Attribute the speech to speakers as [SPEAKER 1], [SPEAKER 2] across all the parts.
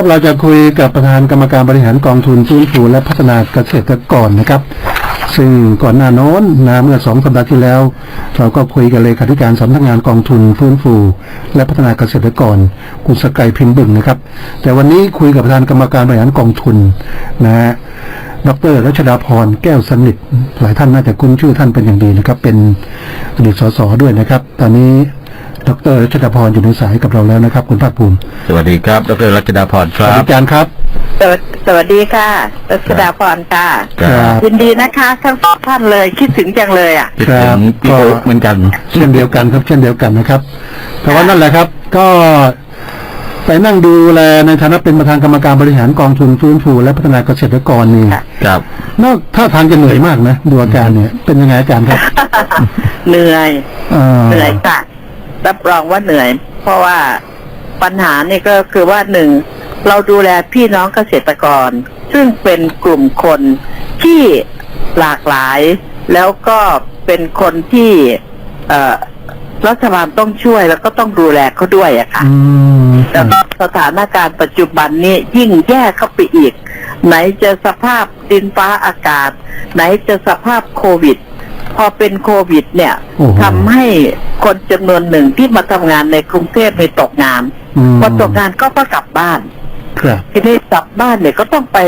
[SPEAKER 1] ครับเราจะคุยกับประธานกรรมการบริหารกองทุนฟื้นฟูและพัฒนาเกษตรกรนะครับ ซึ่งก่อนหน้าโน้นนะเมื่อสองสัปดาห์ที่แล้ว เราก็คุยกับเลขาธิการสำนักงานกองทุนฟื้นฟู และพัฒนาเกษตรกรคุณสกายพิมพ์บึงนะครับ แต่วันนี้คุยกับประธานกรรมการบริหารกองทุนนะฮะดรรัชดาพรแก้วสนิทหลายท่านน่าจะคุ้นชื่อท่านเป็นอย่างดีนะครับ เป็นอดีตสสด้วยนะครับ ตอนนี้ ดรรัชดาพรอยู่ในสายกับเราแล้วนะครับ คุณภาคภูมิ
[SPEAKER 2] สวัสดีครับดรรัชดาพรค
[SPEAKER 1] สวั
[SPEAKER 2] รั
[SPEAKER 1] สดี
[SPEAKER 2] บ
[SPEAKER 1] อาจารย์ครับ
[SPEAKER 3] สวัสสวัสดีค่ะรัชดาพรค่ะ
[SPEAKER 2] ครับ
[SPEAKER 3] ยินดีนะคะทั้งสองท่านเลยคิดถึงจังเลยอะ
[SPEAKER 2] คิดถึงพี่โอ๊คเหมือนกัน
[SPEAKER 1] เช่นเดียวกันครับเช่นเดียวกันนะครับแต่ว่านั่นแหละครับ ก็ไปนั่งดูแลในฐานะเป็นประธานกรรมการบริหารกองทุนฟื้นฟูและพัฒนาเกษตรกรนี่
[SPEAKER 3] ค่ะ
[SPEAKER 2] ครับ
[SPEAKER 1] นอกท่าทางจะเหนื่อยมากนะดูอาการเนี่ยเป็นยังไงอาจารย์ครับ
[SPEAKER 3] เหนื่อย
[SPEAKER 1] อ่า
[SPEAKER 3] เหนื่อยค่ะ รับรองว่าเหนื่อย เพราะว่าปัญหานี่ก็คือว่าหนึ่งเราดูแลพี่น้องเกษตรกร ซึ่งเป็นกลุ่มคนที่หลากหลาย แล้วก็เป็นคนที่เอ่อรัฐบาลต้องช่วยแล้วก็ต้องดูแลเขาด้วยอะค่ะ
[SPEAKER 1] อืม
[SPEAKER 3] แต่สถานการณ์ปัจจุบันนี้ยิ่งแย่เข้าไปอีก ไหนจะสภาพดินฟ้าอากาศ ไหนจะสภาพโควิด พอเป็นโควิด เนี่ย
[SPEAKER 1] โอ้โห
[SPEAKER 3] ทำให้คนจำนวนหนึ่งที่มาทำงานในกรุงเทพไม่ตกงาน
[SPEAKER 1] อืม
[SPEAKER 3] พอตกงานก็ก็กลับบ้าน
[SPEAKER 1] ครับ
[SPEAKER 3] ทีนี้กลับบ้านเนี่ยก็ต้องไป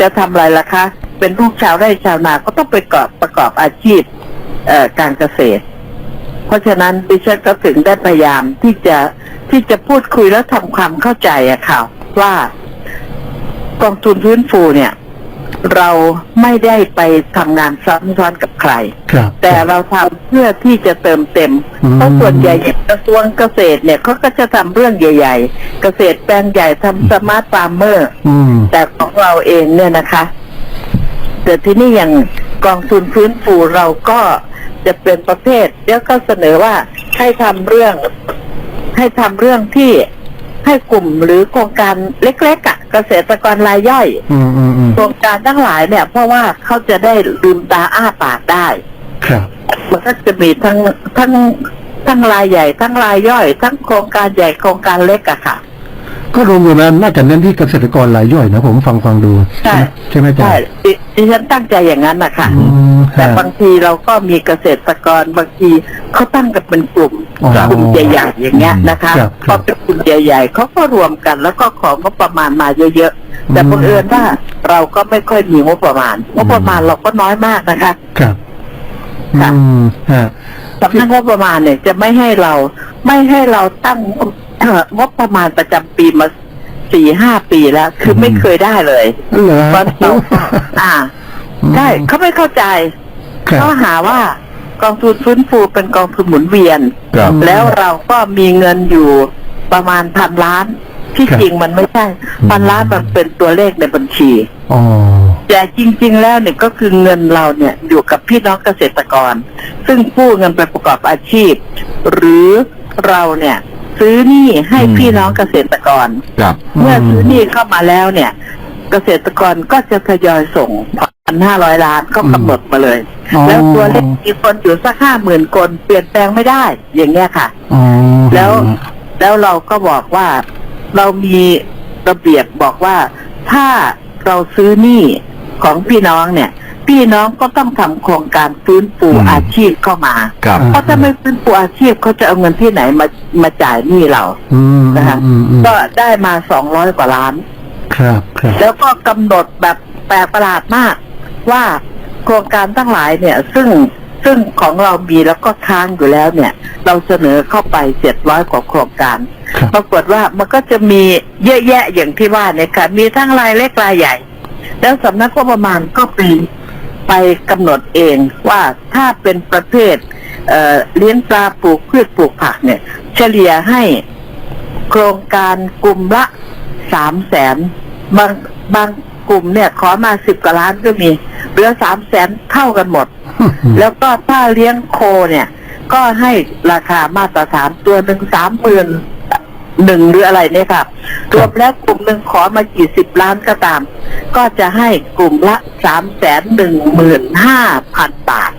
[SPEAKER 3] จะทำอะไรล่ะคะ เป็นลูกชาวไร่ชาวนาก็ต้องไปประกอบประกอบอาชีพเอ่อการเกษตร เพราะฉะนั้นดิฉันก็ถึงได้พยายามที่จะที่จะพูดคุยแล้วทำความเข้าใจอะค่ะว่ากองทุนฟื้นฟูเนี่ย เราไม่ได้ไปทำงานซ้ำซ้อนกับใคร
[SPEAKER 1] ครับ
[SPEAKER 3] แต่เราทำเพื่อที่จะเติมเต็ม
[SPEAKER 1] อืม
[SPEAKER 3] เพราะส่วนใหญ่กระทรวงเกษตรเนี่ยเขาก็จะทำเรื่องใหญ่ ๆ เกษตรแปลงใหญ่ทำสมาร์ทฟาร์มเมอร์
[SPEAKER 1] อืม
[SPEAKER 3] แต่ของเราเองเนี่ยนะคะ แต่ที่นี่อย่างกองทุนฟื้นฟูเราก็จะเป็นประเภทแล้วก็เสนอว่าให้ทำเรื่อง ให้ทำเรื่องที่ ให้กลุ่มหรือโครงการเล็กๆอะ่ะ เกษตรกรรายย่อย
[SPEAKER 1] อืมอืมอืม
[SPEAKER 3] โครงการทั้งหลายเนี่ย เพราะว่าเขาจะได้ลืมตาอ้าปากได้
[SPEAKER 1] ครับ
[SPEAKER 3] มันก็จะมีทั้งทั้งทั้งรายใหญ่ ทั้งรายย่อย ทั้งโครงการใหญ่โครงการเล็กอะค่ะ
[SPEAKER 1] ก็รวมๆแล้วน่าจะเน้นที่เกษตรกรรายย่อยนะผมฟังฟังดู
[SPEAKER 3] ใช่
[SPEAKER 1] ใช่ไหมอาจาร
[SPEAKER 3] ใช่
[SPEAKER 1] ย์
[SPEAKER 3] ดิดิฉันตั้งใจอย่างนั้นนะคะ
[SPEAKER 1] อืม
[SPEAKER 3] แต่
[SPEAKER 1] ฮะ
[SPEAKER 3] บางทีเราก็มีเกษตรกรบางทีเขาตั้งกันเป็นกลุ่ม
[SPEAKER 1] อ๋อ ก
[SPEAKER 3] ลุ่มใหญ่ๆอย่างเงี้ยนะคะ
[SPEAKER 1] ครับ
[SPEAKER 3] พอเป็นกลุ่มใหญ่ๆเขาก็รวมกัน แล้วก็ของงบประมาณมาเยอะๆแต่
[SPEAKER 1] อืม
[SPEAKER 3] บังเอิญว่าเราก็ไม่ค่อยมีงบประมาณงบประมาณเราก็น้อยมากนะคะ
[SPEAKER 1] ครับ
[SPEAKER 3] ค่ะ
[SPEAKER 1] อืมฮะ
[SPEAKER 3] สำนักงบประมาณเนี่ยจะไม่ให้เราไม่ให้เราตั้งเอ่องบประมาณประจำปีมาสี่ห้าปีแล้ว คือไม่เคยได้เลย
[SPEAKER 1] เหรอ
[SPEAKER 3] เพราะเราอ่าใช่เขาไม่เข้าใจ
[SPEAKER 1] ครับ
[SPEAKER 3] เขาหาว่า กองทุนฟื้นฟูเป็นกองทุนหมุนเวียน
[SPEAKER 2] ครับ
[SPEAKER 3] แล้วเราก็มีเงินอยู่ประมาณพันล้าน ที่
[SPEAKER 1] ครับ
[SPEAKER 3] จริงมันไม่ใช่พันล้านมันเป็นตัวเลขในบัญชี
[SPEAKER 1] อ๋อ
[SPEAKER 3] แต่จริง ๆ แล้วเนี่ยก็คือเงินเราเนี่ยอยู่กับพี่น้องเกษตรกร ซึ่งกู้เงินไปประกอบอาชีพ หรือเราเนี่ยซื้อหนี้ให้
[SPEAKER 2] อืม
[SPEAKER 3] พี่น้องเกษตรกร
[SPEAKER 2] ครับ
[SPEAKER 3] เมื่อซื้อหนี้เข้ามาแล้วเนี่ย เกษตรกรก็จะทยอยส่ง พันห้าร้อยล้านก็กำหนดมาเลย
[SPEAKER 1] อ๋อ
[SPEAKER 3] แล้วตัวเลขมีคนอยู่สักห้าหมื่นคนเปลี่ยนแปลงไม่ได้ อย่างเงี้ยค่ะ
[SPEAKER 1] อ๋อ
[SPEAKER 3] แล้วแล้วเราก็บอกว่าเรามีระเบียบบอกว่าถ้าเราซื้อหนี้ของพี่น้องเนี่ย พี่น้องก็ต้องทำโครงการฟื้นฟู
[SPEAKER 2] อืม
[SPEAKER 3] อาชีพเข้ามา
[SPEAKER 2] ครับ
[SPEAKER 3] เพราะถ้าไม่ฟื้นฟูอาชีพเขาจะเอาเงินที่ไหนมามาจ่ายหนี้เรา
[SPEAKER 1] อืม
[SPEAKER 3] นะคะ
[SPEAKER 1] อืมอืม
[SPEAKER 3] ก็ได้มาสองร้อยกว่าล้าน
[SPEAKER 1] ครับครับ
[SPEAKER 3] แล้วก็กำหนดแบบแปลกประหลาดมาก ว่าโครงการทั้งหลายเนี่ย ซึ่งซึ่งของเรามีแล้วก็ค้างอยู่แล้วเนี่ย เราเสนอเข้าไปเจ็ดร้อยกว่าโครงการ
[SPEAKER 1] ครับ
[SPEAKER 3] ปรากฏว่ามันก็จะมีเยอะแยะอย่างที่ว่าเนี่ยค่ะ มีทั้งรายเล็กรายใหญ่ แล้วสำนักงบประมาณก็ไปไปกำหนดเองว่าถ้าเป็นประเภทเอ่อเลี้ยงปลาปลูกพืชปลูกผักเนี่ย เฉลี่ยให้โครงการกลุ่มละสามแสนบางบางกลุ่มเนี่ย ขอมาสิบกว่าล้านก็มีเห ลือสามแสนเท่ากันหมด แล้วก็ถ้าเลี้ยงโคเนี่ย ก็ให้ราคามาตรฐานตัวหนึ่งสามหมื่นหนึ่งหรืออะไรเนี่ยครับรวมแล้วกลุ่มหนึ่งขอมากี่สิบล้านก็ตาม ก็จะให้กลุ่มละสามแสนหนึ่งหมื่นห้าพันบาท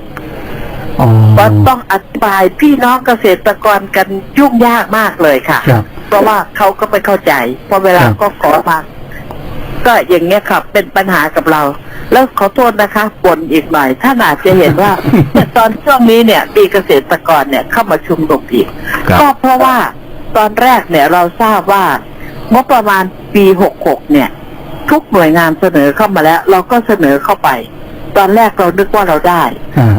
[SPEAKER 1] อ๋อ
[SPEAKER 3] ก็ต้องอธิบายพี่น้องเกษตรกรกันยุ่งยากมากเลยค่ะ
[SPEAKER 1] ครับ
[SPEAKER 3] เพราะว่าเขาก็ไม่เข้าใจเพราะเวลา
[SPEAKER 1] ครับ
[SPEAKER 3] ก็ขอมา ก็อย่างเงี้ยครับเป็นปัญหากับเรา แล้วขอโทษนะคะบ่นอีกหน่อยท่านอาจจะเห็นว่าเนี่ยตอนช่วงนี้เนี่ยมีเกษตรกรเนี่ยเข้ามาชุมนุมอีก
[SPEAKER 2] ครับ
[SPEAKER 3] ก็เพราะว่าตอนแรกเนี่ยเราทราบว่างบประมาณปี66เนี่ย ทุกหน่วยงานเสนอเข้ามาแล้ว เราก็เสนอเข้าไป ตอนแรกเรานึกว่าเราได้
[SPEAKER 1] อ่า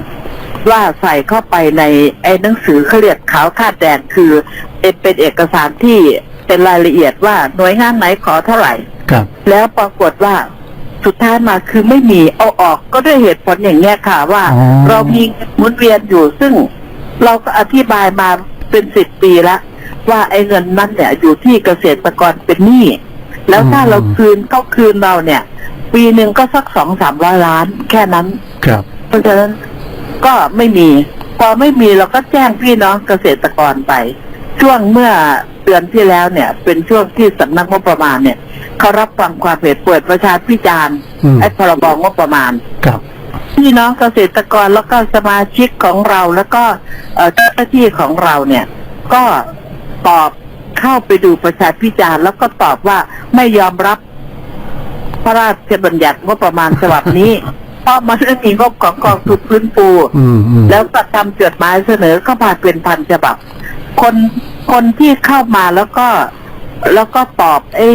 [SPEAKER 3] ว่าใส่เข้าไปในไอ้หนังสือเขาเรียกขาวคาดแดงคือเป็นเอกสารที่เป็นรายละเอียดว่าหน่วยงานไหนขอเท่าไหร่
[SPEAKER 1] ครับ
[SPEAKER 3] แล้วปรากฏว่าสุดท้ายมาคือไม่มีเอาออกก็ด้วยเหตุผลอย่างเงี้ยค่ะว่า
[SPEAKER 1] อ๋อ
[SPEAKER 3] เรามีหมุนเวียนอยู่ซึ่งเราก็อธิบายมาเป็นสิบปีแล้วว่าไอ้เงินนั้นเนี่ยอยู่ที่เกษตรกรเป็นหนี้แล้วถ้าเราคืนเขาคืนเราเนี่ย ปีหนึ่งก็สักสองสามร้อยล้าน แค่นั้น
[SPEAKER 1] ครับ
[SPEAKER 3] เพราะฉะนั้นก็ไม่มี พอไม่มีเราก็แจ้งพี่น้องเกษตรกรไป ช่วงเมื่อ เดือนที่แล้วเนี่ย เป็นช่วงที่สำนักงบประมาณเนี่ยเขารับฟังความเหตุเปิดประชาพิจารณ์
[SPEAKER 1] อืม
[SPEAKER 3] ไอ้พรบงบประมาณ
[SPEAKER 1] ครับ
[SPEAKER 3] พี่น้องเกษตรกรแล้วก็สมาชิกของเราแล้วก็เอ่อเจ้าหน้าที่ของเราเนี่ย ก็ตอบเข้าไปดูประชาพิจารณ์แล้วก็ตอบว่าไม่ยอมรับ พระราชบัญญัติงบประมาณฉบับนี้ เพราะมันไม่มีงบของกองทุนพื้นฟู
[SPEAKER 1] อืมอืม
[SPEAKER 3] แล้วก็ทำจดหมายเสนอเข้ามาเป็นพันฉบับ คนคนที่เข้ามาแล้วก็แล้วก็ตอบไอ้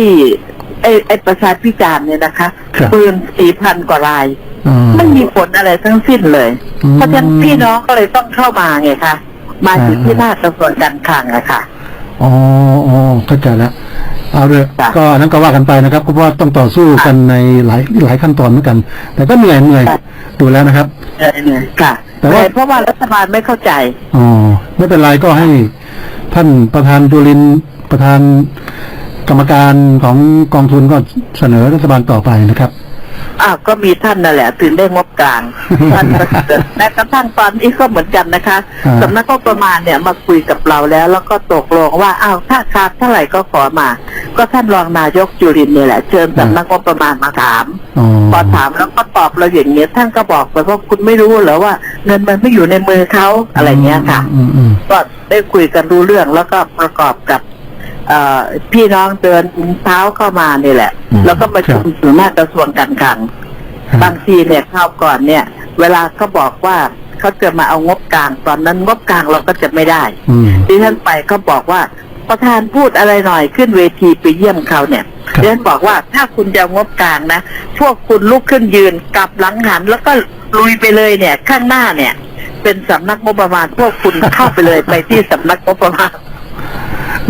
[SPEAKER 3] ไอ้ไอ้ประชาพิจารณ์เนี่ยนะคะ
[SPEAKER 1] ครับ
[SPEAKER 3] ปืนสี่พันกว่าราย
[SPEAKER 1] อืม
[SPEAKER 3] ไม่มีผลอะไรทั้งสิ้นเลย
[SPEAKER 1] อืม
[SPEAKER 3] เพราะฉะนั้นพี่น้องก็เลยต้องเข้ามาไงคะมาอยู่
[SPEAKER 1] อ่า
[SPEAKER 3] ที่หน้ากระทรวงการคลังอะค่ะ
[SPEAKER 1] อ๋ออ๋อเข้าใจแล้วเอาเลย
[SPEAKER 3] จ้ะ
[SPEAKER 1] ก็อันนั้นก็ว่ากันไปนะครับเพราะว่าต้องต่อสู้กันในหลายหลายขั้นตอนเหมือนกัน แต่ก็เหนื่อยเหนื่อย
[SPEAKER 3] จ้ะ
[SPEAKER 1] ดูแล้วนะครับ
[SPEAKER 3] เออเนี่ยค่ะ
[SPEAKER 1] แต่ว่า
[SPEAKER 3] เพราะว่ารัฐบาลไม่เข้าใจ
[SPEAKER 1] อ๋อ ไม่เป็นไรก็ให้ท่านประธานจุลินทร์ประธานกรรมการของกองทุนก็เสนอรัฐบาลต่อไปนะครับ
[SPEAKER 3] อ้าวก็มีท่านนั่นแหละถึงได้งบกลางท่านประเสริฐแม้กระทั่งตอนนี้ก็เหมือนกันนะคะ
[SPEAKER 1] อ่า
[SPEAKER 3] สำนักงบประมาณเนี่ยมาคุยกับเราแล้ว แล้วก็ตกลงว่าอ้าวถ้าขาดเท่าไหร่ก็ขอมา ก็ท่านรองนายกจุรินทร์เนี่ยแหละเชิญสำนักงบประมาณมาถาม
[SPEAKER 1] อ๋อ
[SPEAKER 3] พอถามแล้วก็ตอบเราอย่างเงี้ยท่านก็บอกไปว่าคุณไม่รู้เหรอว่า เงินมันไม่อยู่ในมือเขาอะไรเงี้ยค่ะ
[SPEAKER 1] อืมอืม
[SPEAKER 3] ก็ได้คุยกันรู้เรื่องแล้วก็ประกอบกับเอ่อพี่น้องเดินเท้าเข้ามานี่แหละ
[SPEAKER 2] อืม
[SPEAKER 3] แล้วก็ประชุมอยู่หน้ากระทรวงการคลัง
[SPEAKER 1] ครับ
[SPEAKER 3] บางทีเนี่ยคราวก่อนเนี่ย เวลาเขาบอกว่าเขาจะมาเอางบกลางตอนนั้นงบกลางเราก็จะไม่ได้
[SPEAKER 1] อืม
[SPEAKER 3] ดิฉันไปเขาบอกว่า ประธานพูดอะไรหน่อยขึ้นเวทีไปเยี่ยมเขาเนี่ย
[SPEAKER 1] ครับ
[SPEAKER 3] ดิฉันบอกว่าถ้าคุณจะเอางบกลางนะ พวกคุณลุกขึ้นยืนกลับหลังหัน แล้วก็ลุยไปเลยเนี่ย ข้างหน้าเนี่ย เป็นสำนักงบประมาณ พวกคุณเข้าไปเลยไปที่สำนักงบประมาณ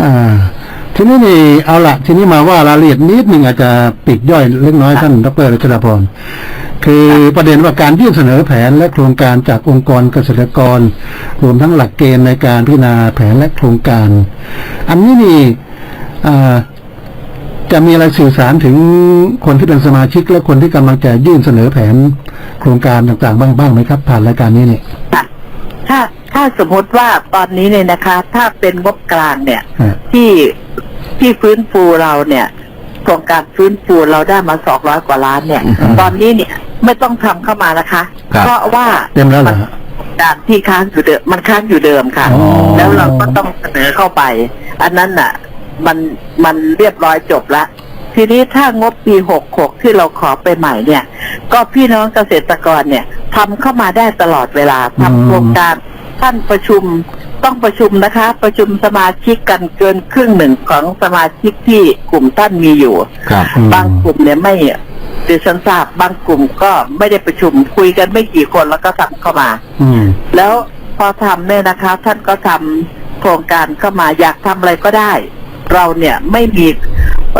[SPEAKER 1] อ่าทีนี้นี่เอาละทีนี้มาว่ารายละเอียดนิดหนึ่งอาจจะปลีกย่อยเล็กน้อยท่านดรรัชดาพร คือประเด็นว่าการยื่นเสนอแผนและโครงการจากองค์กรเกษตรกร รวมทั้งหลักเกณฑ์ในการพิจารณาแผนและโครงการ อันนี้นี่อ่าจะมีอะไรสื่อสารถึงคนที่เป็นสมาชิกและคนที่กำลังจะยื่นเสนอแผนโครงการต่างๆ บ้างบ้างไหมครับ ผ่านรายการนี้เนี่ย
[SPEAKER 3] ค่ะถ้าถ้าสมมติว่าตอนนี้เนี่ยนะคะ ถ้าเป็นงบกลางเนี่ย
[SPEAKER 1] ฮะ
[SPEAKER 3] ที่ที่ฟื้นฟูเราเนี่ย โครงการฟื้นฟูเราได้มาสองร้อยกว่าล้านเนี่ย
[SPEAKER 1] อืม
[SPEAKER 3] ตอนนี้เนี่ยไม่ต้องทำเข้ามานะคะ
[SPEAKER 2] ครับ
[SPEAKER 3] เพราะว่า
[SPEAKER 1] เต็มแล้วเหรอฮะ
[SPEAKER 3] การที่ค้างอยู่เดิมมันค้างอยู่เดิมค่ะ
[SPEAKER 1] อ๋อ
[SPEAKER 3] แล้วเราก็ต้องเสนอเข้าไป อันนั้นน่ะ มันมันเรียบร้อยจบละทีนี้ถ้างบปีหกหกที่เราขอไปใหม่เนี่ย ก็พี่น้องเกษตรกรเนี่ยทำเข้ามาได้ตลอดเวลาทำโครงการท่านประชุม ต้องประชุมนะคะ ประชุมสมาชิกกันเกินครึ่งหนึ่งของสมาชิกที่กลุ่มท่านมีอยู่
[SPEAKER 2] ครับ
[SPEAKER 1] อืม
[SPEAKER 3] บางกลุ่มเนี่ยไม่ดิฉันทราบบางกลุ่มก็ไม่ได้ประชุมคุยกันไม่กี่คนแล้วก็ทำเข้ามา
[SPEAKER 1] อืม
[SPEAKER 3] แล้วพอทำเนี่ยนะคะ ท่านก็ทำโครงการเข้ามาอยากทำอะไรก็ได้ เราเนี่ยไม่มี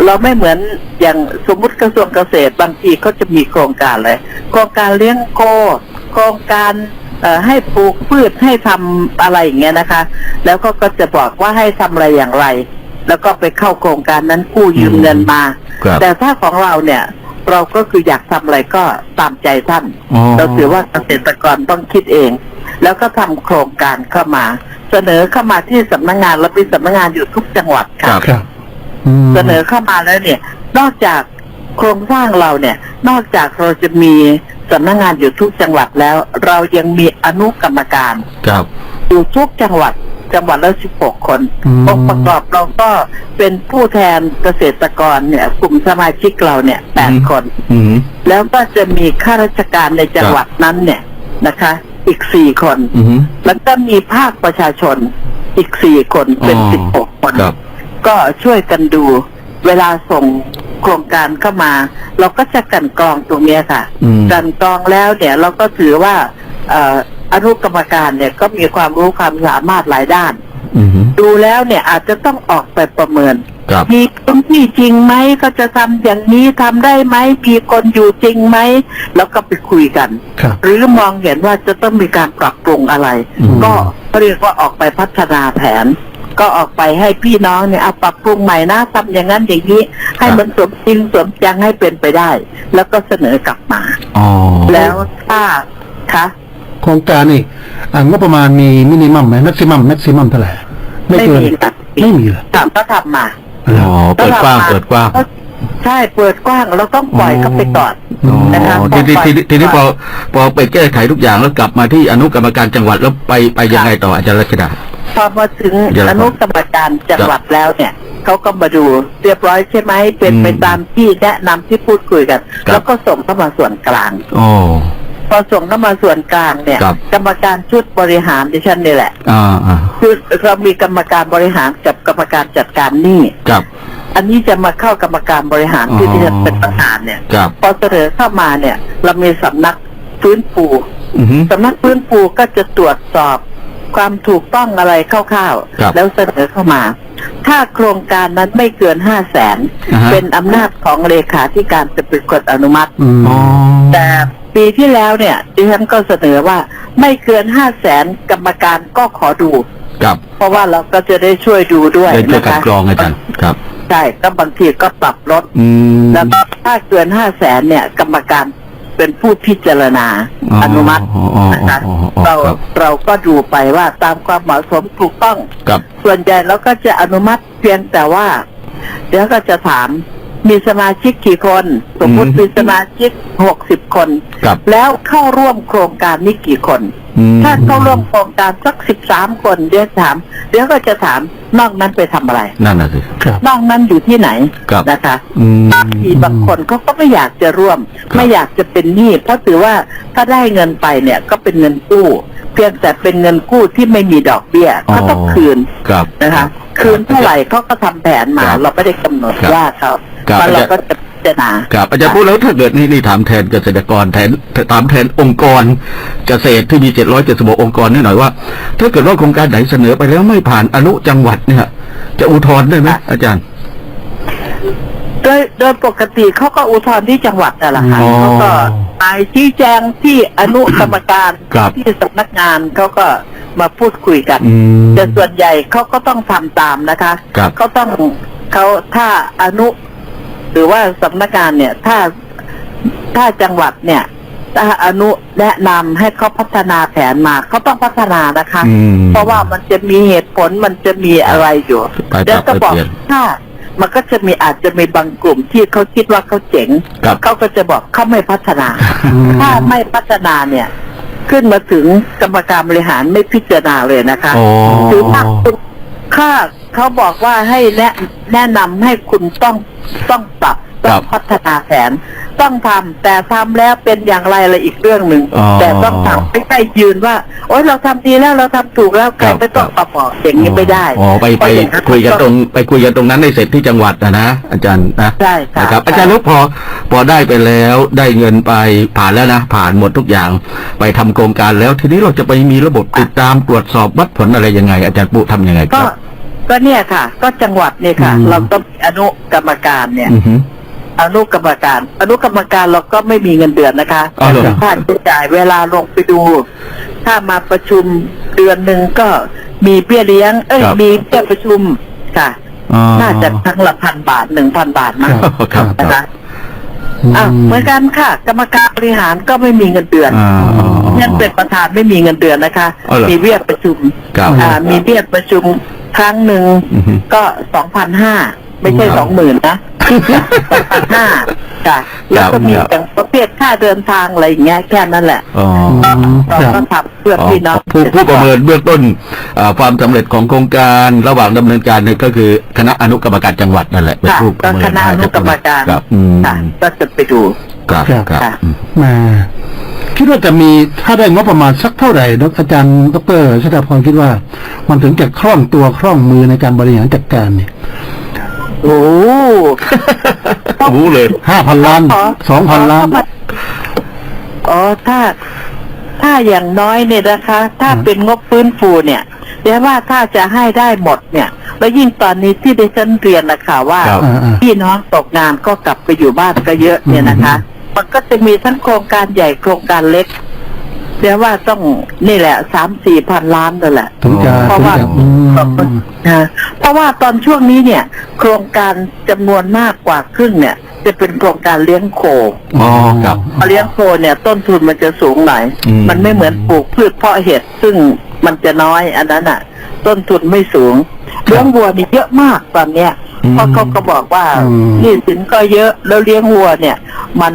[SPEAKER 3] เราไม่เหมือนอย่างสมมุติกระทรวงเกษตรบางทีเขาจะมีโครงการเลย โครงการเลี้ยงโคโครงการเอ่อ ให้ปลูกพืชให้ทำอะไรอย่างเงี้ยนะคะ แล้วก็ก็จะบอกว่าให้ทำอะไรอย่างไร แล้วก็ไปเข้าโครงการนั้นกู้ยืมเงินมา
[SPEAKER 2] ครับ
[SPEAKER 3] แต่ถ้าของเราเนี่ย เราก็คืออยากทำอะไรก็ตามใจท่าน
[SPEAKER 1] อ๋อ
[SPEAKER 3] เราถือว่าเกษตรกรต้องคิดเอง แล้วก็ทำโครงการเข้ามา เสนอเข้ามาที่สำนักงานเรามีสำนักงานอยู่ทุกจังหวัดค่ะ
[SPEAKER 2] ครับ
[SPEAKER 1] ครับอืม
[SPEAKER 3] เสนอเข้ามาแล้วเนี่ย นอกจาก โครงสร้างเราเนี่ย นอกจากเราจะมีสำนักงานอยู่ทุกจังหวัดแล้ว เรายังมีอนุกรรมการ
[SPEAKER 2] ครับ
[SPEAKER 3] อยู่ทุกจังหวัดจังหวัดละสิบหกคน
[SPEAKER 1] อืม
[SPEAKER 3] องค์ประกอบเราก็เป็นผู้แทนเกษตรกรเนี่ย กลุ่มสมาชิกเราเนี่ยแปด
[SPEAKER 2] อืม
[SPEAKER 3] คน
[SPEAKER 2] อืม
[SPEAKER 3] แล้วก็จะมีข้าราชการในจังหวัดนั้นเนี่ยนะคะ อีกสี่คน
[SPEAKER 2] อืม
[SPEAKER 3] แล้วก็มีภาคประชาชนอีกสี่คนเป็น
[SPEAKER 2] อ๋อ
[SPEAKER 3] สิบหกคน
[SPEAKER 2] ครับ
[SPEAKER 3] ก็ช่วยกันดูเวลาส่ง โครงการเข้ามา เราก็จะกลันกรองตรงเนี้ยค่ะ
[SPEAKER 2] อืม
[SPEAKER 3] กลันกรองแล้วเนี่ยเราก็ถือว่าเอ่ออนุกรรมการเนี่ยก็มีความรู้ความสามารถหลายด้าน
[SPEAKER 2] อืม
[SPEAKER 3] ดูแล้วเนี่ยอาจจะต้องออกไปประเมิน
[SPEAKER 2] ครับ
[SPEAKER 3] มีพื้นที่จริงไหมเขาจะทำอย่างนี้ทำได้ไหมมีคนอยู่จริงไหมแล้วก็ไปคุยกัน
[SPEAKER 1] ครับ
[SPEAKER 3] หรือมองเห็นว่าจะต้องมีการปรับปรุงอะไร
[SPEAKER 2] อืม
[SPEAKER 3] ก็เรียกว่าออกไปพัฒนาแผน ก็ออกไปให้พี่น้องเนี่ยเอาปรับปรุงใหม่นะทำอย่างนั้นอย่างนี้ ให้มันสมจริงสมจังให้เป็นไปได้ แล้วก็เสนอกลับมา
[SPEAKER 2] อ๋อ
[SPEAKER 3] แล้วถ้าคะ
[SPEAKER 1] โครงการนี่อ่างบประมาณมีมินิมัมไหมแม็กซิมัมแม็กซิมัมเท่าไหร่ไม่เกิน
[SPEAKER 3] ค่ะ
[SPEAKER 1] ไม่มีเหรอ
[SPEAKER 3] ถามก็ทำมา
[SPEAKER 2] อ๋อเปิดกว้างเปิดกว้าง
[SPEAKER 3] ใช่เปิดกว้างเราต้องปล่อยเขาไปก่อน
[SPEAKER 2] อ๋อ
[SPEAKER 3] นะคะ
[SPEAKER 2] ทีนี้ทีนี้ทีนี้พ
[SPEAKER 3] ป
[SPEAKER 2] อ
[SPEAKER 3] ล่อย
[SPEAKER 2] พอไปแก้ไขทุกอย่างแล้วกลับมาที่อนุกรรมการจังหวัดแล้วไปไปยังไงต่ออาจารย์รัชดา
[SPEAKER 3] พอมาถึง
[SPEAKER 2] เดี๋ยว
[SPEAKER 3] อ
[SPEAKER 2] นะครับ
[SPEAKER 3] นุกรรมการจังหวัดแล้วเนี่ยเขาก็มาดูเรียบร้อยใช่ไหมเป็น
[SPEAKER 2] อืม
[SPEAKER 3] ไปตามที่แนะนำที่พูดคุยกัน
[SPEAKER 2] ครับ
[SPEAKER 3] แล้วก็ส่งเข้ามาส่วนกลาง
[SPEAKER 2] อ๋อ
[SPEAKER 3] พอส่งเข้ามาส่วนกลางเนี่ย
[SPEAKER 2] ครับ
[SPEAKER 3] กรรมการชุดบริหารดิฉันนี่แหละ
[SPEAKER 2] อ่าอ่า
[SPEAKER 3] คือเรามีกรรมการบริหารกับกรรมการจัดการหนี้
[SPEAKER 2] ครับ
[SPEAKER 3] อันนี้จะมาเข้ากรรมการบริหารที่
[SPEAKER 2] อ๋อ
[SPEAKER 3] ดิฉันเป็นประธานเนี่ย
[SPEAKER 2] ครับ
[SPEAKER 3] พอเสนอเข้ามาเนี่ย เรามีสำนักฟื้นฟู
[SPEAKER 2] อือฮึ
[SPEAKER 3] สำนักฟื้นฟูก็จะตรวจสอบ ความถูกต้องอะไรคร่าว
[SPEAKER 2] ครับ
[SPEAKER 3] ๆแล้วเสนอเข้ามา ถ้าโครงการนั้นไม่เกินห้าแสน
[SPEAKER 2] อ่าฮะ
[SPEAKER 3] เป็นอำนาจของเลขาธิการจะเป็นคนอนุมัติ
[SPEAKER 1] อืม
[SPEAKER 2] อ๋อ
[SPEAKER 3] แต่ปีที่แล้วเนี่ยดิฉันก็เสนอว่าไม่เกินห้าแสนกรรมการก็ขอดู
[SPEAKER 2] ครับ
[SPEAKER 3] เพราะว่าเราก็จะได้ช่วยดูด้วย
[SPEAKER 2] ได้ช่วย
[SPEAKER 3] นะ
[SPEAKER 2] กัด
[SPEAKER 3] คะ
[SPEAKER 2] กรองอาจารย์ครับ
[SPEAKER 3] ใช่ก็บางทีก็ปรับลด
[SPEAKER 2] อืม
[SPEAKER 3] แล้วก็ถ้าเกินห้าแสนเนี่ย กรรมการ เป็นผู้พิจารณา
[SPEAKER 2] อ๋อ
[SPEAKER 3] อนุมัติ
[SPEAKER 2] อ๋ออ๋อ
[SPEAKER 3] นะคะ
[SPEAKER 2] อ๋ออ๋อ
[SPEAKER 3] เรา
[SPEAKER 2] ครับ
[SPEAKER 3] เราก็ดูไปว่าตามความเหมาะสมถูกต้อง
[SPEAKER 2] ครับ
[SPEAKER 3] ส่วนใหญ่เราก็จะอนุมัติเพียงแต่ว่า เดี๋ยวก็จะถาม มีสมาชิกกี่คน สมมติ
[SPEAKER 2] อืม
[SPEAKER 3] มีสมาชิกหกสิบคน
[SPEAKER 2] ครับ
[SPEAKER 3] แล้วเข้าร่วมโครงการนี้กี่คน
[SPEAKER 2] อืม
[SPEAKER 3] ถ้าเข้าร่วมโครงการสักสิบสามคนเดี๋ยวถาม เดี๋ยวก็จะถามนอกนั้นไปทำอะไร
[SPEAKER 2] นั่นน่ะสิ
[SPEAKER 1] ครับ
[SPEAKER 3] นอกนั้นอยู่ที่ไหน
[SPEAKER 2] ครับ
[SPEAKER 3] นะคะ
[SPEAKER 2] อืม
[SPEAKER 3] มีบางคนเขาก็ไม่อยากจะร่วม
[SPEAKER 2] ครับ
[SPEAKER 3] ไม่อยากจะเป็นหนี้เพราะถือว่าถ้าได้เงินไปเนี่ยก็เป็นเงินกู้ เพียงแต่เป็นเงินกู้ที่ไม่มีดอกเบี้ยก็ต้องคืน
[SPEAKER 2] ครับ
[SPEAKER 3] นะคะ คืนเท่าไหร่เขาก็ทำแผนมา
[SPEAKER 2] ครับ
[SPEAKER 3] เราไม่ได้กำหนด
[SPEAKER 2] ครับ
[SPEAKER 3] ว่าเขา
[SPEAKER 2] ครับ
[SPEAKER 3] แล้วเรา
[SPEAKER 2] อาจารย์
[SPEAKER 3] ก็จะพิจารณา
[SPEAKER 2] ครับอาจารย์พูดแล้วถ้าเกิดนี่นี่ถามแทนเกษตรกรแทนถามแทนองค์กรเกษตรที่มีเจ็ดร้อยเจ็ดสิบองค์กรนี่หน่อยว่า ถ้าเกิดว่าโครงการไหนเสนอไปแล้วไม่ผ่านอนุจังหวัดเนี่ยจะอุทธรณ์ได้ไหมอาจารย์
[SPEAKER 3] โดยโดยปกติเขาก็อุทธรณ์ที่จังหวัดนั่นแหละค่ะ
[SPEAKER 2] อ๋อ
[SPEAKER 3] เขาก็ไปชี้แจงที่อนุกรรมการ
[SPEAKER 2] ครับ
[SPEAKER 3] ที่สำนักงานเขาก็มาพูดคุยกัน
[SPEAKER 2] อืม
[SPEAKER 3] แต่ส่วนใหญ่เขาก็ต้องทำตามนะคะ
[SPEAKER 2] ครับ
[SPEAKER 3] เขาต้องเขาถ้าอนุ หรือว่าสำนักงานเนี่ย ถ้าถ้าจังหวัดเนี่ยถ้าอนุแนะนำให้เขาพัฒนาแผนมาเขาต้องพัฒนานะคะ
[SPEAKER 2] อืม
[SPEAKER 3] เพราะว่ามันจะมีเหตุผลมันจะมีอะไรอยู่
[SPEAKER 2] ไปปรับ
[SPEAKER 3] แล้วก็บอก
[SPEAKER 2] ไปเปลี่ยน
[SPEAKER 3] ถ้ามันก็จะมีอาจจะมีบางกลุ่มที่เขาคิดว่าเขาเจ๋ง
[SPEAKER 2] ครับ
[SPEAKER 3] เขาก็จะบอกเขาไม่พัฒนา
[SPEAKER 1] อืม
[SPEAKER 3] ถ้าไม่พัฒนาเนี่ย ขึ้นมาถึงกรรมการบริหารไม่พิจารณาเลยนะคะ
[SPEAKER 2] อ๋อ
[SPEAKER 3] หรือถ้าคุณค่าเขาบอกว่าให้แนะแนะนำให้คุณต้อง ต้องปรับต้องพัฒนาแผนต้องทำแต่ทำแล้วเป็นอย่างไรอะไรอีกเรื่องหนึ่ง
[SPEAKER 2] อ๋อ
[SPEAKER 3] แต่ต้องทำไม่ใช่ยืนว่า โอ๊ยเราทำดีแล้วเราทำถูกแล้วใครไม่ต้องปรับออกอย่างนี้ไม่ได้
[SPEAKER 2] อ๋อไปไป
[SPEAKER 3] เพราะอย่างนั้น
[SPEAKER 2] คุยกันตรง ไปคุยกันตรงนั้นในเสร็จที่จังหวัดนะนะอาจารย์นะ
[SPEAKER 3] ใช่ค่ะ
[SPEAKER 2] นะครับ อาจารย์แล้วพอพอได้ไปแล้วได้เงินไปผ่านแล้วนะผ่านหมดทุกอย่าง ไปทำโครงการแล้วทีนี้เราจะไปมีระบบติดตามตรวจสอบวัดผลอะไรยังไง อาจารย์ปุ๊ทำยังไงค
[SPEAKER 3] ก็
[SPEAKER 2] รับ
[SPEAKER 3] ก็เนี่ยค่ะ ก็จังหวัดเนี่ยค่ะ
[SPEAKER 1] อืม
[SPEAKER 3] เราก็มีอนุกรรมการเนี่ย
[SPEAKER 2] อือฮึ
[SPEAKER 3] อนุกรรมการ อนุกรรมการเราก็ไม่มีเงินเดือนนะคะ
[SPEAKER 2] อ๋อเหรอ
[SPEAKER 3] แต่ค่าใช้จ่ายเวลาลงไปดู ถ้ามาประชุมเดือนหนึ่งก็มีเบี้ยเลี้ยง เอ้ย
[SPEAKER 2] ครับ
[SPEAKER 3] มีเบี้ยประชุมค่ะ
[SPEAKER 2] อ๋อ
[SPEAKER 3] น่าจะทั้งละพันบาทหนึ่งพันบาทมั้ง
[SPEAKER 2] ครับค
[SPEAKER 3] นะ
[SPEAKER 2] รั
[SPEAKER 3] คะ
[SPEAKER 2] บ
[SPEAKER 3] อะเหมือนกันค่ะ กรรมการบริหารก็ไม่มีเงินเดือน
[SPEAKER 2] อ่าอ๋ออ๋อ
[SPEAKER 3] เนี่ยเป็นประธานไม่มีเงินเดือนนะคะ
[SPEAKER 2] อ๋อเหรอ
[SPEAKER 3] มีเบี้ยประชุม
[SPEAKER 2] ครับ
[SPEAKER 3] อ่ามีเบี้ยประชุม ครั้งหนึ่ง
[SPEAKER 2] อือฮึ
[SPEAKER 3] ก็สองพันห้าไม่ใช่
[SPEAKER 2] ครับ
[SPEAKER 3] สองหมื่นนะสองพันห้าค่ะแล้วก็มี
[SPEAKER 2] ครับ
[SPEAKER 3] อย่างประเภษค่าเดินทางอะไรอย่างเงี้ยแค่นั้นแหละ
[SPEAKER 2] อ๋อ
[SPEAKER 1] อืม
[SPEAKER 3] เรา
[SPEAKER 1] ครับ
[SPEAKER 3] ก็ทำเพื่อพี่น้อง
[SPEAKER 2] ผู้ผู้ประเมินเบื้องต้นอ่าความสำเร็จของโครงการระหว่างดำเนินการเนี่ยก็คือคณะอนุกรรมการจังหวัดนั่นแหละเป็น
[SPEAKER 3] ค่ะ
[SPEAKER 2] ผู้ป
[SPEAKER 3] ก็
[SPEAKER 2] ระเมิน
[SPEAKER 3] คณะอนุกรรมการ
[SPEAKER 2] ครับอืม
[SPEAKER 3] ค่ะก็จะไปดู
[SPEAKER 2] ครับ
[SPEAKER 1] ครับ
[SPEAKER 2] ครับ
[SPEAKER 3] ค่ะ
[SPEAKER 2] อืม
[SPEAKER 1] มา คิดว่าจะมีถ้าได้งบประมาณสักเท่าไหร่ดรอาจารย์ดรชดาพรคิดว่า มันถึงจะคล่องตัวคล่องมือในการบริหารจัดการเนี่ย
[SPEAKER 3] โอ้
[SPEAKER 2] รู้เลย
[SPEAKER 1] ห้าพันล้านสองพันล้าน
[SPEAKER 3] อ๋อถ้าถ้าอย่างน้อยเนี่ยนะคะ ถ้า
[SPEAKER 1] อืม
[SPEAKER 3] เป็นงบฟื้นฟูเนี่ยเดี๋ยวว่าถ้าจะให้ได้หมดเนี่ย แล้วยิ่งตอนนี้ที่ดิฉันเรียนนะคะว่า
[SPEAKER 2] ครับ
[SPEAKER 1] อ่าอ่า
[SPEAKER 3] พี่น้องตกงานก็กลับไปอยู่บ้านก็เยอะเนี่ยนะคะ มันก็จะมีทั้งโครงการใหญ่โครงการเล็กเดี๋ยวว่าต้องนี่แหละสามสี่พันล้านนั่นแหละ
[SPEAKER 1] ถึงจะ
[SPEAKER 3] เพราะ
[SPEAKER 1] ถึง
[SPEAKER 3] ว่า
[SPEAKER 1] จะอืม
[SPEAKER 3] นะเพราะว่าตอนช่วงนี้เนี่ย โครงการจำนวนมากกว่าครึ่งเนี่ย จะเป็นโครงการเลี้ยงโค
[SPEAKER 2] อ๋อครับ
[SPEAKER 3] พอเลี้ยงโคเนี่ย ต้นทุนมันจะสูงหน่อย
[SPEAKER 2] อืม
[SPEAKER 3] มันไม่เหมือนปลูกพืชเพาะเห็ดซึ่งมันจะน้อยอันนั้นอะ ต้นทุนไม่สูงเลี้ยงวัวนี่เยอะมากตอนเนี้ย
[SPEAKER 2] อืม
[SPEAKER 3] เพราะเขาก็บอกว่า
[SPEAKER 1] อืม
[SPEAKER 3] หนี่สินก็เยอะแล้วเลี้ยงวัวเนี่ย มัน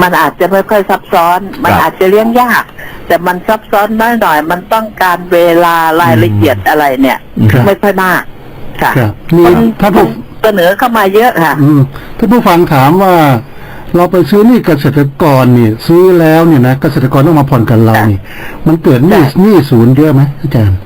[SPEAKER 3] มันอาจจะไม่ค่อยซับซ้อน มัน
[SPEAKER 2] ครับ
[SPEAKER 3] อาจจะเลี้ยงยาก แต่มันซับซ้อนน้อยหน่อย มันต้องการเวลารายละเอียดอะไรเนี่ย
[SPEAKER 1] ครับ
[SPEAKER 3] ไม่ค่อยมากค่ะ
[SPEAKER 1] ครับมี
[SPEAKER 3] คน
[SPEAKER 1] ท่านผู้
[SPEAKER 3] เสนอเข้ามาเยอะค่ะ
[SPEAKER 1] อืมท่านผู้ฟังถามว่า เราไปซื้อหนี่เกษตรกรนี่ ซื้อแล้วเนี่ยนะเกษตรกรต้องมาผ่อนกับเรานี่ มันเกิดหนี้
[SPEAKER 3] ค่ะ
[SPEAKER 1] หนี้ศูนย์เยอะไหมอาจารย์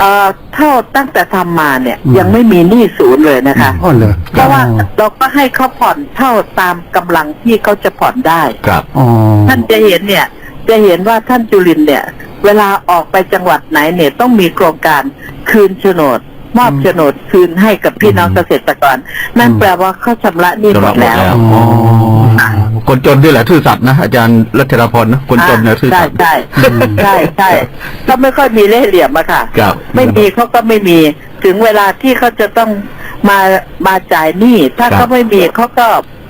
[SPEAKER 3] เอ่อ เท่าตั้งแต่ทำมาเนี่ย
[SPEAKER 1] อืม
[SPEAKER 3] ยังไม่มีหนี้ศูนย์เลยนะคะ
[SPEAKER 1] อ๋อเหรอ
[SPEAKER 3] เพราะว่าเราก็ให้เขาผ่อนเท่าตามกำลังที่เขาจะผ่อนได้
[SPEAKER 2] ครับ
[SPEAKER 1] อ๋อ
[SPEAKER 3] ท่านจะเห็นเนี่ย จะเห็นว่าท่านจุลินทร์เนี่ย เวลาออกไปจังหวัดไหนเนี่ยต้องมีโครงการคืนโฉนดมอบโฉนดคืนให้กับพี่น้องเกษตรกร นั่นแปลว่าเขาชำระหนี้หมดแล้ว
[SPEAKER 2] ชำระหมด
[SPEAKER 1] อ๋อ
[SPEAKER 2] คนจนด้วยแหละทื่อสัตย์นะอาจารย์รัชดาพรนะคนจนเนี่ยทื่อ
[SPEAKER 3] ใช่
[SPEAKER 2] สัตย์
[SPEAKER 3] ใช่
[SPEAKER 1] อืม
[SPEAKER 3] ใช่ใช่เขาไม่ค่อยมีเล่ห์เหลี่ยมอะค่ะ
[SPEAKER 2] ครับ
[SPEAKER 3] ไม่มีเขาก็ไม่มีถึงเวลาที่เขาจะต้องมามาจ่ายหนี้ถ้า
[SPEAKER 2] ครับ
[SPEAKER 3] เขาไม่มีเขาก็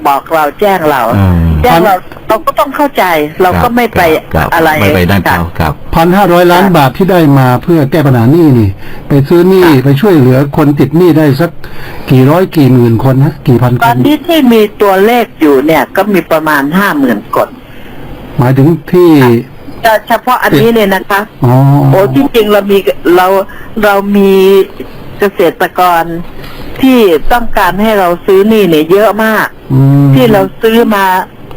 [SPEAKER 3] บอกเราแจ้งเรา
[SPEAKER 2] อืม
[SPEAKER 3] แจ้งเราเราก็ต้องเข้าใจเราก็ไม่ไป
[SPEAKER 2] ครับ
[SPEAKER 3] อะไร
[SPEAKER 2] ไม่ไปด้าน
[SPEAKER 3] ค่ะ
[SPEAKER 2] เขาครับ
[SPEAKER 1] พันห้าร้อยล้านบาทที่ได้มาเพื่อแก้ปัญหาหนี้นี่ ไปซื้อหนี้ไปช่วยเหลือคนติดหนี้ได้สักกี่ร้อยกี่หมื่นคนฮะกี่พันค
[SPEAKER 3] ตอน
[SPEAKER 1] น
[SPEAKER 3] นี้ที่มีตัวเลขอยู่เนี่ย ก็มีประมาณห้าหมื่นคน
[SPEAKER 1] หมายถึงที่
[SPEAKER 3] แต่เฉพาะอันนี้เนี่ยนะคะ
[SPEAKER 1] อ๋อ
[SPEAKER 3] โอ้จริงๆเรามีเราเรามี เกษตรกรที่ต้องการให้เราซื้อหนี่เนี่ยเยอะมาก
[SPEAKER 1] อืม
[SPEAKER 3] ที่เราซื้อมา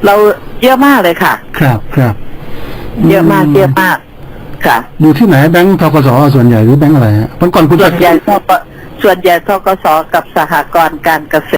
[SPEAKER 3] เราเยอะมากเลยค่ะ
[SPEAKER 1] ครับครับ
[SPEAKER 3] เยอะมากเยอะมากค่ะ
[SPEAKER 1] อยู่ที่ไหนแบงก์ทกสส่วนใหญ่หรือแบงก์อะไรฮะวันก่อนคุณ
[SPEAKER 3] ส่
[SPEAKER 1] จะ
[SPEAKER 3] วนใหญ่ทกส่วนใหญ่ทกสกับสหกรณ์การเกษตร